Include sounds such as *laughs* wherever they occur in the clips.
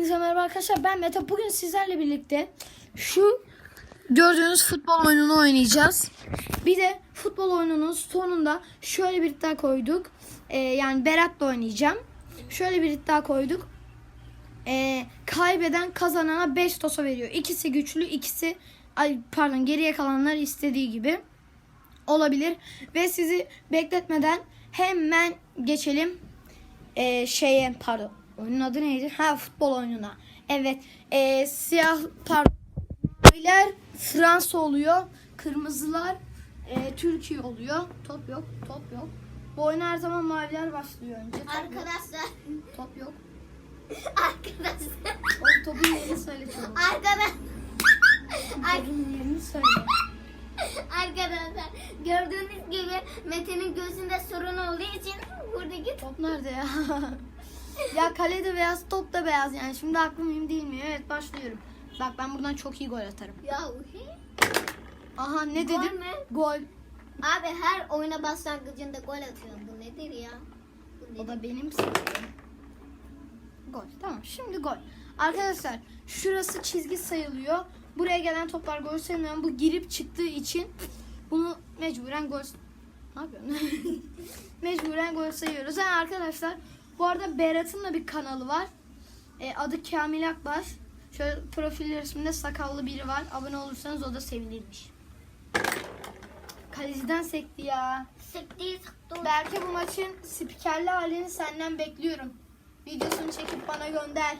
Hepinize merhaba arkadaşlar. Ben Mete. Bugün sizlerle birlikte şu gördüğünüz futbol oyununu oynayacağız. Bir de futbol oyununun sonunda şöyle bir iddia koyduk. Ee, yani Berat'la oynayacağım. Şöyle bir iddia koyduk. Ee, kaybeden kazanana 5 tosa veriyor. İkisi güçlü, ikisi ay pardon geriye kalanlar istediği gibi olabilir. Ve sizi bekletmeden hemen geçelim e, şeye pardon oyunun adı neydi? Ha futbol oyununa. Evet. E, siyah pardon. Maviler Fransa oluyor. Kırmızılar e, Türkiye oluyor. Top yok. Top yok. Bu oyun her zaman maviler başlıyor önce. Top yok. Arkadaşlar. Top yok. Arkadaşlar. O topun yerini söyle çabuk. Arkadaş. Topun yerini söyle. Arkadaşlar gördüğünüz gibi Mete'nin gözünde sorun olduğu için buradaki Top nerede ya? *laughs* ya kalede beyaz top da beyaz yani. Şimdi aklım iyi değil mi? Evet başlıyorum. Bak ben buradan çok iyi gol atarım. ya uhi. Aha ne Gol dedim? mü? Gol. Abi her oyuna başlangıcında gol atıyorsun. Bu nedir ya? Bu O nedir? da benim sevdiğim. Gol. Tamam şimdi gol. Arkadaşlar şurası çizgi sayılıyor. Buraya gelen toplar gol sayılmıyor. Bu girip çıktığı için bunu mecburen gol... Ne yapıyorsun? *laughs* mecburen gol sayıyoruz. Yani arkadaşlar bu arada Berat'ın da bir kanalı var. E, adı Kamil Akbaş. Şöyle profil resminde sakallı biri var. Abone olursanız o da sevinirmiş. Kaleciden sekti ya. Sektiği sıktı. Belki bu maçın spikerli halini senden bekliyorum. Videosunu çekip bana gönder.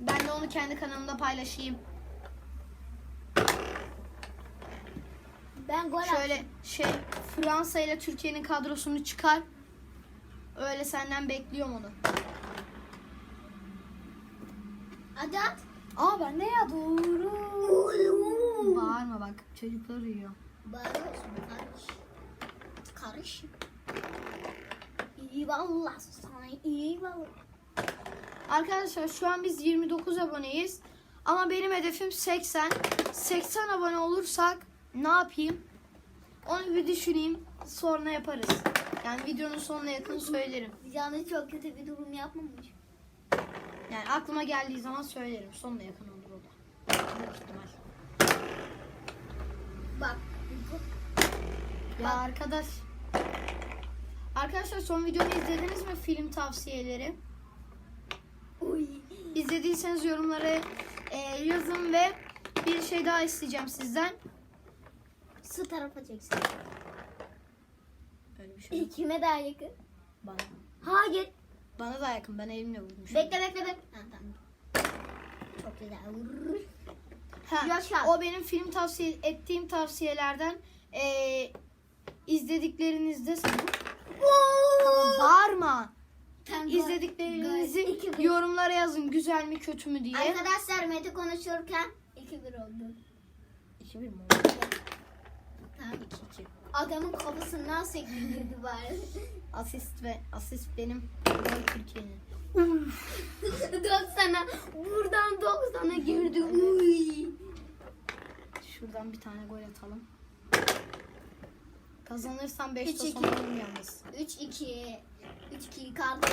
Ben de onu kendi kanalımda paylaşayım. Ben gol. Şöyle şey Fransa ile Türkiye'nin kadrosunu çıkar. Öyle senden bekliyorum onu. Hadi at. Aa ben de ya doğru. Bağırma bak çocuklar uyuyor. Bağırıyorsun karış. Karış. İyi vallahi sana iyi vallahi. Arkadaşlar şu an biz 29 aboneyiz. Ama benim hedefim 80. 80 abone olursak ne yapayım? Onu bir düşüneyim. Sonra yaparız. Yani videonun sonuna yakın söylerim. Canı çok kötü bir durum yapmamış. Yani aklıma geldiği zaman söylerim. Sonuna yakın olur o da. Büyük ihtimal. Bak. Ya arkadaş. Arkadaşlar son videomu izlediniz mi? Film tavsiyeleri. Uy. İzlediyseniz yorumlara e, yazın ve bir şey daha isteyeceğim sizden. Su tarafa çeksin. Yok. Kime daha yakın? Bana. Hayır. Bana da yakın. Ben elimle vurmuşum. Bekle bekle bekle. Ha, tamam. Çok güzel. Ha, Yaşar. o benim film tavsiye ettiğim tavsiyelerden e, izlediklerinizde tamam, bağırma. Tamam, İzlediklerinizi gol. Yorumlara yazın güzel mi kötü mü diye. Arkadaşlar Mete konuşurken 2-1 oldu. 2 1 mi oldu? Tamam. 2 2. Adamın kafasından sektirdi bari. Asist ve asist benim. Gol Türkiye'nin. 90'a *laughs* buradan 90'a girdi. Uy. Şuradan bir tane gol atalım. Kazanırsam 5 Üç, toz iki. oynarım yalnız. 3-2. 3-2 kardeş.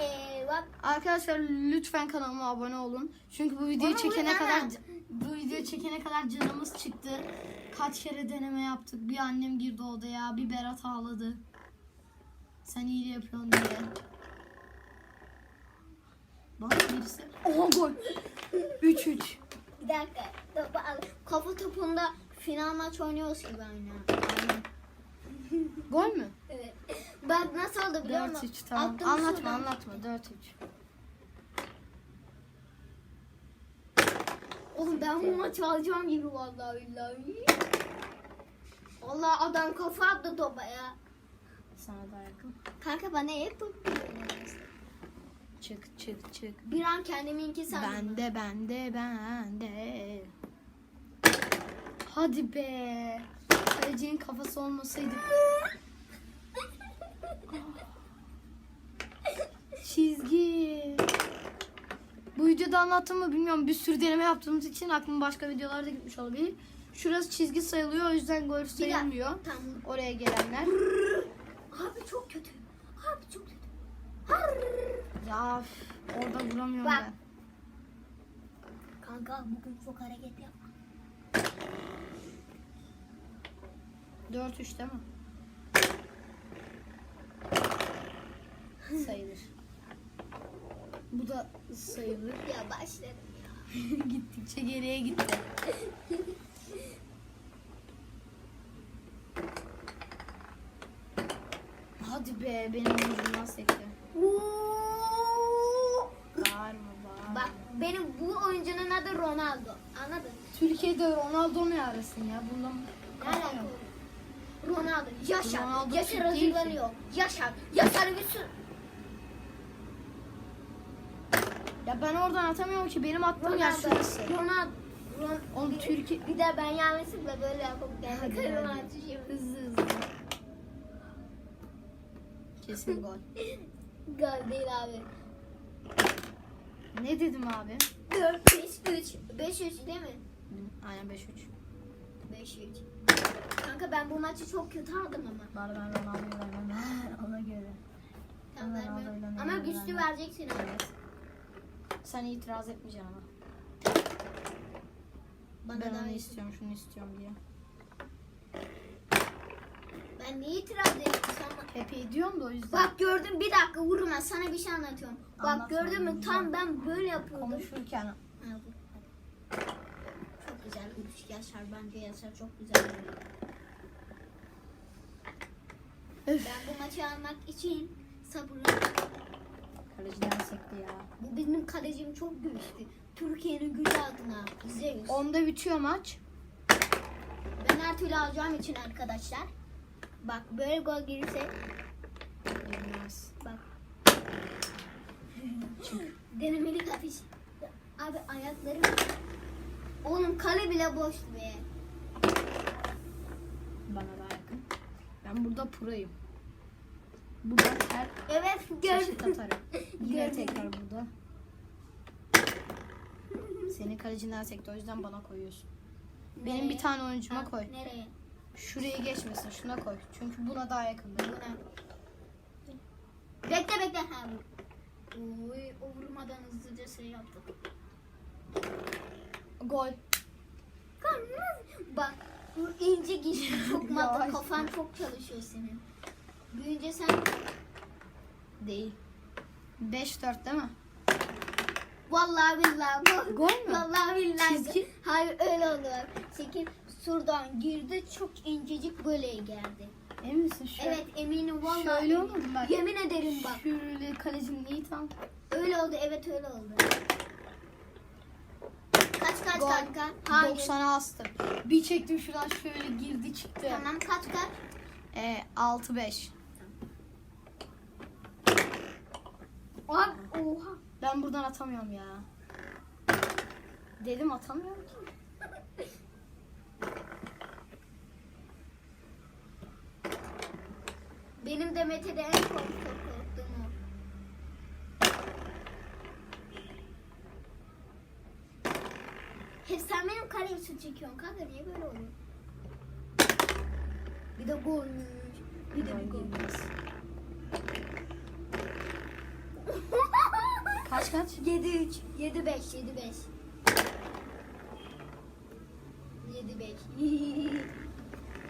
Ee, bak. Arkadaşlar lütfen kanalıma abone olun. Çünkü bu videoyu Ona çekene kadar bu videoyu çekene kadar canımız çıktı. Kaç kere deneme yaptık. Bir annem girdi odaya, bir Berat ağladı. Sen iyi yapıyorsun diye. Bak birisi. Oha gol. 3-3. Bir dakika. Topu al. Kafa topunda final maç oynuyoruz gibi aynı. Gol mü? Evet. Bak nasıl oldu biliyor 4-3 musun? tamam. Attım Anlatma şuradan. anlatma 4-3. Oğlum ben bu maçı alacağım gibi vallahi billahi. Allah adam kafa attı topa ya. Sana da yakın. Kanka bana hep geliyor. Çık çık çık. Bir an kendiminki sandım. Bende bende bende. Hadi be. Kalecinin kafası olmasaydı. Çizgi. Bu videoda anlattım mı bilmiyorum. Bir sürü deneme yaptığımız için aklım başka videolarda gitmiş olabilir. Şurası çizgi sayılıyor o yüzden gol sayılmıyor. Tamam. Oraya gelenler. Abi çok kötü. Abi çok kötü. Har. Ya orada vuramıyorum Bak ben. Kanka bugün çok hareket yapma. 4-3 değil mi? Sayılır. Bu da sayılır. Ya başladım ya. *laughs* Gittikçe geriye gitti. Hadi be benim omuzumdan sekti. Bağırma bağırma. Bak benim bu oyuncunun adı Ronaldo. Anladın? Türkiye'de Ronaldo ne arasın ya? Bundan Ne alaka? Ronaldo. Yaşar. Ronaldo Yaşar Türk değil ki. hazırlanıyor. Yaşar. Yaşar bir sürü. Ya ben oradan atamıyorum ki benim attığım yer Ronaldo. şurası. Ronaldo. Ron Oğlum Türkiye... Bir de ben yanlışlıkla böyle yapıp hadi. karıma atışım. Hızlı hızlı. Kesin gol. *laughs* Gol değil abi. Ne dedim abi? 4 5 3 5 3 değil mi? Aynen 5-3. 5 3. Kanka ben bu maçı çok kötü aldım ama. Bari ben Ronaldo'yu vermem. Ona göre. Tam Ronaldo'yla vermiyorum. ne Ama güçlü vereceksin abi. Sen itiraz etmeyeceksin ama. Bana ben daha onu iyi. istiyorum, şunu istiyorum diye. Ben niye itiraz ettim sana? Hep ediyorum da o yüzden. Bak gördün bir dakika vurma sana bir şey anlatıyorum. Bak Anlat gördün mü tam ben böyle yapıyordum. konuşurken Ha, bu. Çok güzel vuruş Yaşar bence Yaşar çok güzel. Ben bu maçı almak için sabırlı. kaleciden sekti ya. Bu benim kalecim çok güçlü. Türkiye'nin gücü adına. İzliyoruz. Onda bitiyor maç. Ben her türlü alacağım için arkadaşlar. Bak böyle gol gelirse Bilmez. bak. *laughs* Denemelik atış. Abi ayaklarım. Oğlum kale bile boştu be. Bana daha yakın. Ben burada proyum. Burada her Evet çeşit atarım. Yine tekrar *laughs* burada. Senin kalecinden sekti o yüzden bana koyuyorsun. Benim Nereye? bir tane oyuncuma Ha, koy. Nereye? Şuraya geçmesin şuna koy. Çünkü buna daha yakın. Bu ne? Bekle bekle. Ha. Oy, o vurmadan hızlıca şey yaptık. Gol. Bak bu ince gişli çok. *laughs* Yavaş. Kafan çok çalışıyor senin. Büyünce sen Değil. 5-4 değil mi? vallahi billahi gol. Gol mü? Vallahi billahi. Çizgi. Hayır öyle oldu bak. Sekin şuradan girdi çok incecik böyle geldi. Emin misin? Şöyle, Evet eminim vallahi. Şöyle eminim. olmadı bak. Yemin ederim bak. Şöyle kalecinin iyi tam. Öyle oldu evet öyle oldu. Kaç kaç Gol. kanka? Hayır. 90'a astım. Bir çektim şuradan şöyle girdi çıktı. Tamam kaç kaç? Ee, 6-5. Oha. Oha. Ben buradan atamıyorum ya. Dedim atamıyorum ki. Benim de Mete'de en kork- korktuğum o. Hep sen benim su çekiyorsun kanka niye böyle oluyor? Bir de golmüş. Bir de bir gol. Kaç kaç? 7-3, 7-5, 7-5. 7-5.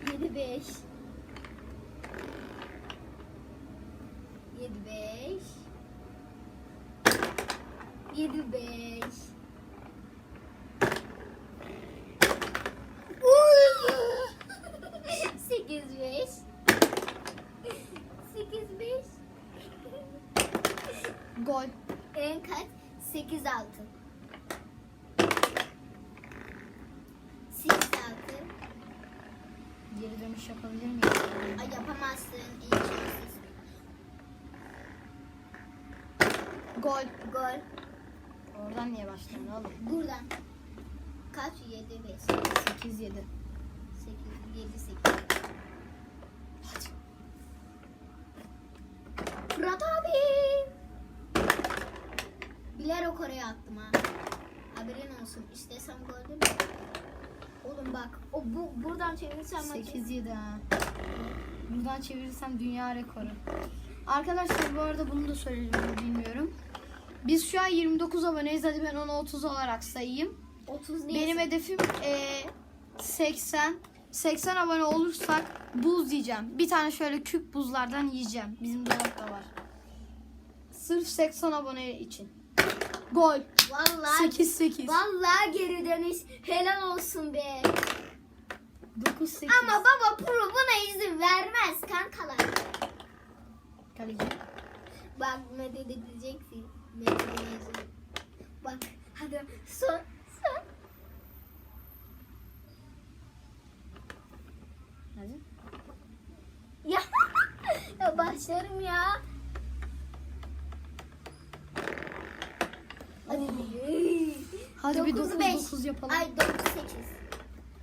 7-5. 7-5. 7-5. Sekiz beş. Sekiz beş. Gol. En kaç? 8 6. 8 6. Geri dönüş yapabilir miyim? Ay yapamazsın. İmkansız. Gol. Gol. Oradan niye başladın oğlum? Buradan. Kaç? 7 5. 8-7. 8 7 8. Fırat abi. Bilerek oraya attım ha. Haberin olsun. İstesem değil mi? Oğlum bak. O bu buradan çevirsem maçı. 8-7 ha. Buradan çevirirsem dünya rekoru. Arkadaşlar bu arada bunu da söyledim mi bilmiyorum. Biz şu an 29 aboneyiz. Hadi ben onu 30 olarak sayayım. 30 değil. Benim hedefim e, 80 80 abone olursak buz yiyeceğim. Bir tane şöyle küp buzlardan yiyeceğim. Bizim dolapta var. Sırf 80 abone için. Gol. Vallahi 8 8. Vallahi geri dönüş helal olsun be. 9 8. Ama baba pro buna izin vermez kankalar. Kaleci. Bak ne dedi diyeceksin. Ne diyeceksin. Bak hadi son son. Hadi. Ya, *laughs* ya başlarım ya. Hadi. Hadi bir 9 beş. 9 yapalım. Ay 9 8.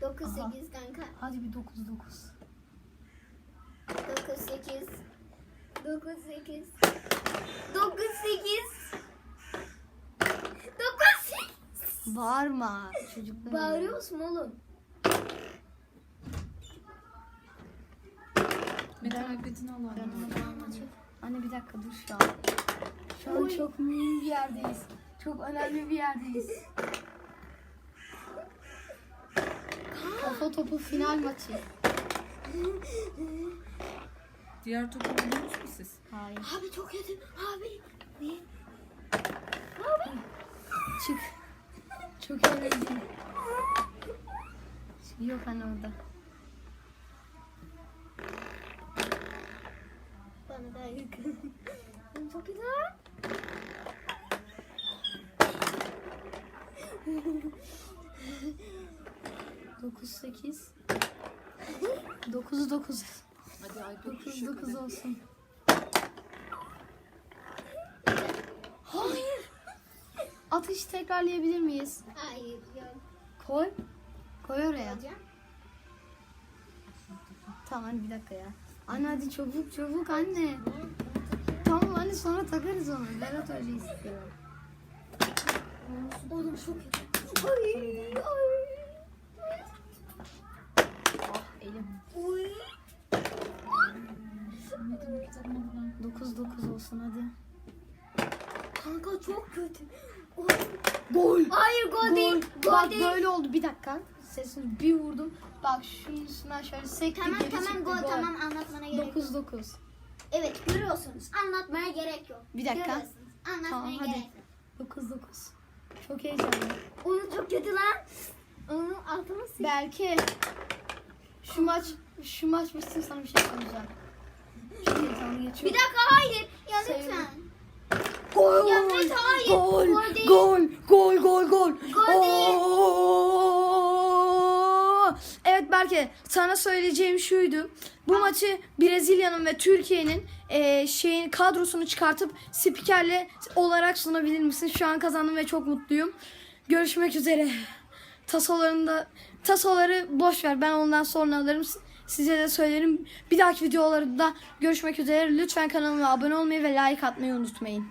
9 Aha. 8 kanka. Hadi bir 9 9. 9 8. 9 8. 9 8. 9 8. Bağırma çocuklar. Bağırıyorsun oğlum. Metal iPad'ini al anne. Anne bir dakika dur şu an. Şu an çok mühim bir yerdeyiz. Çok önemli bir yerdeyiz. Kafa topu final maçı. Diğer topu oynuyor musunuz siz? Hayır. Abi çok kötü. Abi. Ne? Çık. Çok eğlenceli. Yok anne orada. Bana daha yakın. çok güzel. Dokuz sekiz. Dokuz dokuz. Hadi iPad Dokuz düşüyor dokuz hadi. olsun. Hayır. Atışı tekrarlayabilir miyiz? Hayır yok. Koy. Koy oraya. Hocam. Tamam bir dakika ya. Anne hadi çabuk çabuk anne. Tamam anne sonra takarız onu. Berat Hoca istiyor. Oğlum çok kötü. Ay, ay. Ah elim. Bulan. 9 9 olsun hadi. Kanka çok kötü. Oy. Gol. Hayır gol, değil. Gol Bak böyle oldu bir dakika. Sesini bir vurdum. Bak şunun üstünden şöyle sekti Tamam geri tamam çıktı, gol tamam anlatmana gerek yok. 9 9. Evet görüyorsunuz. Anlatmaya gerek yok. Bir dakika. Görüyorsunuz. Anlatmaya Tamam, gerek yok. 9 9. Çok heyecanlı. Onun çok kötü lan. Onun altını sil. Belki şu maç şu maç bitsin sana bir şey söyleyeceğim. Çok heyecanlı Bir geçiyor. dakika hayır. Ya lütfen. Gol! Ya hayır. Gol! Gol değil. Gol! Gol! Gol! Gol! Gol değil. Oo! Berke, sana söyleyeceğim şuydu. Bu maçı Brezilya'nın ve Türkiye'nin e, şeyin kadrosunu çıkartıp spikerle olarak sunabilir misin? Şu an kazandım ve çok mutluyum. Görüşmek üzere. Tasolarında tasoları boş ver. Ben ondan sonra alırım. Size de söylerim. Bir dahaki videolarda görüşmek üzere. Lütfen kanalıma abone olmayı ve like atmayı unutmayın.